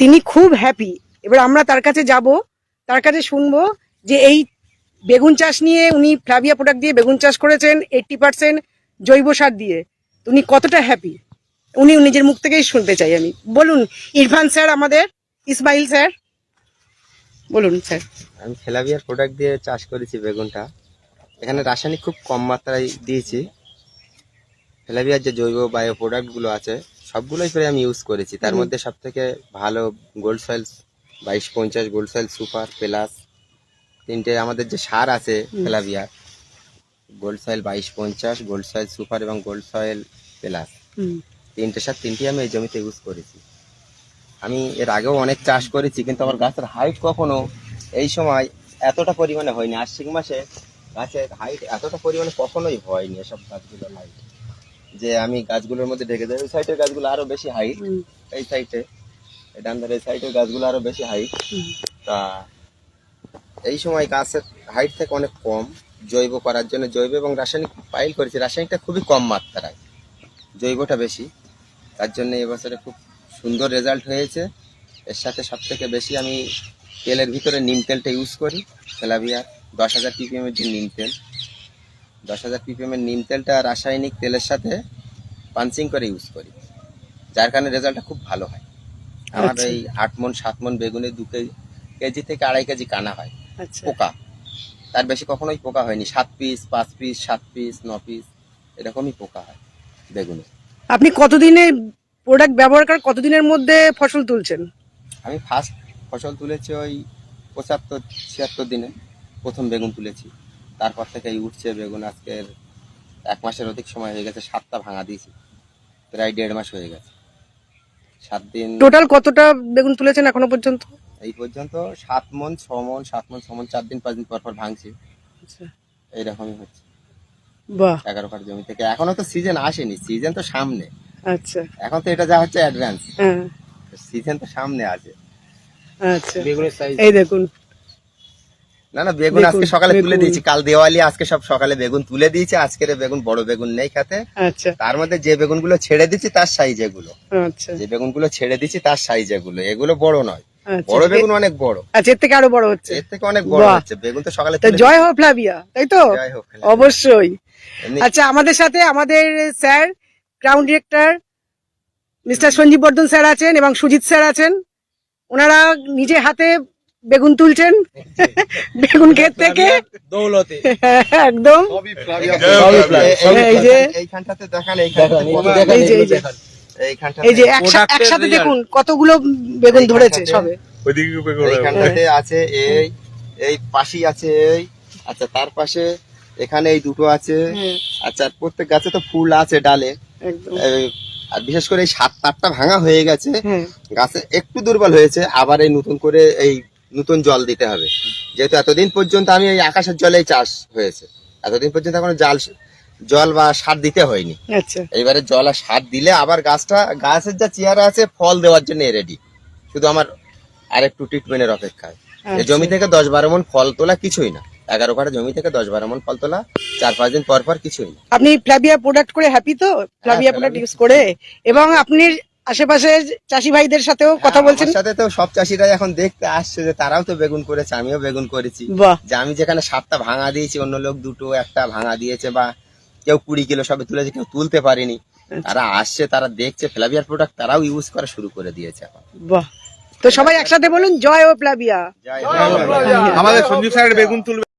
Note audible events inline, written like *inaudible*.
তিনি খুব হ্যাপি এবার আমরা তার কাছে যাব, তার কাছে শুনব যে এই বেগুন চাষ নিয়ে উনি ফ্লাভিয়া প্রোডাক্ট দিয়ে বেগুন চাষ করেছেন এইটটি পার্সেন্ট জৈব সার দিয়ে। উনি কতটা হ্যাপি উনি নিজের মুখ থেকেই শুনতে চাই আমি। বলুন, ইরফান স্যার আমাদের, ইসমাইল স্যার। বলুন স্যার। আমি ফেলাবিয়ার প্রোডাক্ট দিয়ে চাষ করেছি বেগুনটা। এখানে রাসায়নিক খুব কম মাত্রায় দিয়েছি। ফেলাবিয়ার যে জৈব বায়ো প্রোডাক্টগুলো আছে সবগুলোই প্রায় আমি ইউজ করেছি। তার মধ্যে সব থেকে ভালো গোল্ড সয়েল বাইশ পঞ্চাশ গোল্ড সয়েল সুপার প্লাস তিনটে আমাদের যে সার আছে ফেলাবিয়ার গোল্ড সয়েল বাইশ পঞ্চাশ গোল্ড সয়েল সুপার এবং গোল্ড সয়েল প্লাস তিনটে সার তিনটি আমি এই জমিতে ইউজ করেছি। আমি এর আগেও অনেক চাষ করেছি কিন্তু আমার গাছের হাইট কখনো এই সময় এতটা পরিমাণে হয়নি। আশ্বিক মাসে গাছের হাইট এতটা পরিমাণে কখনোই হয়নি এসব গাছগুলোর হাইট যে আমি গাছগুলোর মধ্যে ঢেকে দেয় ওই সাইডের গাছগুলো আরও বেশি হাইট এই সাইডে এই ডান্ডার এই সাইডের গাছগুলো আরও বেশি হাইট তা এই সময় গাছের হাইট থেকে অনেক কম। জৈব করার জন্য জৈব এবং রাসায়নিক পাইল করেছি। রাসায়নিকটা খুবই কম মাত্রায়। জৈবটা বেশি। তার জন্য এবছরে খুব সুন্দর রেজাল্ট হয়েছে। এর সাথে সব থেকে বেশি আমি তেলের ভিতরে নিম তেলটা ইউজ করি। তেলাভিয়ার দশ হাজার পিপিএম এর যে নিম তেল। দশ হাজার পিপিএম এর নিম তেলটা রাসায়নিক তেলের সাথে পাঞ্চিং করে ইউজ করি যার কারণে রেজাল্টটা খুব ভালো হয়। আমার আচ্ছা। এই আট মন সাত মন বেগুনে দু কেজি থেকে আড়াই কেজি কানা হয় আচ্ছা। পোকা। তার বেশি কখনোই পোকা হয়নি সাত পিস পাঁচ পিস সাত পিস ন পিস এরকমই পোকা হয় বেগুনে। আপনি কতদিনে প্রোডাক্ট ব্যবহার করে কতদিনের মধ্যে ফসল তুলছেন? আমি ফার্স্ট ফসল তুলেছি ওই পঁচাত্তর ছিয়াত্তর দিনে প্রথম বেগুন তুলেছি। তারপর থেকেই উঠছে বেগুন আজকের এক মাসের অধিক সময় হয়ে গেছে সাতটা ভাঙা দিয়েছি। প্রায় দেড় মাস হয়ে গেছে। সাত দিন টোটাল কতটা বেগুন তুলেছেন এখনও পর্যন্ত? এই পর্যন্ত সাত মন ছ মন সাত মন ছ মন চার দিন পাঁচ দিন পর পর ভাঙছি। এইরকমই হচ্ছে। বাহ। এগারো কাঠ জমি থেকে। এখনও তো সিজন আসেনি সিজন তো সামনে। আচ্ছা। এখন তো এটা যা হচ্ছে অ্যাডভান্স সিজন তো সামনে আছে। আচ্ছা। বেগুনের সাইজ এই দেখুন। না না বেগুন আজকে সকালে তুলে দিয়েছি। কাল দেওয়ালি আজকে সব সকালে বেগুন তুলে দিয়েছি। আজকের বেগুন বড় বেগুন নেই খাতে। আচ্ছা। তার মধ্যে যে বেগুনগুলো ছেড়ে দিচ্ছি তার সাইজ এগুলো। আচ্ছা। যে বেগুনগুলো ছেড়ে দিচ্ছি তার সাইজ এগুলো। এগুলো বড় নয়। আচ্ছা বড় বেগুন অনেক বড়। আচ্ছা এর থেকে আরও বড় হচ্ছে? এর থেকে অনেক বড় হচ্ছে। বেগুন তো সকালে জয় হোক ফ্লাভিয়া তাই তো? জয় হোক অবশ্যই। আচ্ছা আমাদের সাথে আমাদের sir ground director mister Sanjeev Bardhan sir আছেন এবং সুজিত স্যার আছেন। ওনারা নিজে হাতে বেগুন তুলছেন? বেগুন ক্ষেত থেকে? দৌলতে। *laughs* একদম। এই- যে এইখানটাতে দেখান এই একসাথে দেখুন কতগুলো বেগুন ধরেছে সবে। এইখানটাতে আছে এই এই পাশেই আছে এই আচ্ছা তার পাশে এখানে এই দুটো আছে। আচ্ছা আর প্রত্যেক গাছে তো ফুল আছে ডালে। আর বিশেষ করে এই সাত আটটা ভাঙা হয়ে গেছে। গাছে একটু দুর্বল হয়েছে আবার এই নতুন করে এই নতুন জল দিতে হবে। যেহেতু এতদিন পর্যন্ত আমি এই আকাশের জলেই চাষ হয়েছে। এতদিন পর্যন্ত এখনও জাল জল বা সার দিতে হয়নি। আচ্ছা। এইবারে জল আর সার দিলে আবার গাছটা গাছের যা চেয়ারা আছে ফল দেওয়ার জন্য রেডি শুধু আমার আর একটু ট্রিটমেন্টের অপেক্ষায় আচ্ছা। জমি থেকে দশ বারো মন ফল তোলা কিছুই না। এগারো কাঠা জমি থেকে দশ বারো মন ফল তোলা চার পাঁচ দিন পর পর কিছুই না। আপনি ফ্লাভিয়া প্রোডাক্ট করে হ্যাপি তো? ফ্লাভিয়া প্রোডাক্ট ইউজ করে। এবং আপনি আশেপাশের চাষি ভাইদের সাথেও কথা বলছেন? হ্যাঁ, সাথে তো সব চাষিরাই এখন দেখতে আসছে যে তারাও তো বেগুন করেছে আমিও বেগুন করেছি। যে আমি যেখানে সাতটা ভাঙা দিয়েছি অন্য লোক দুটো একটা ভাঙা দিয়েছে বা কেউ কুড়ি কিলো সবে তুলেছে কেউ তুলতে পারেনি। তারা আসছে তারা দেখছে ফ্লাভিয়ার প্রোডাক্ট তারাও ইউজ করা শুরু করে দিয়েছে এখন। বাহ। তো সবাই একসাথে বলুন জয় ও প্লাবিয়া আমাদের সঞ্জীব স্যারের বেগুন তুলবে।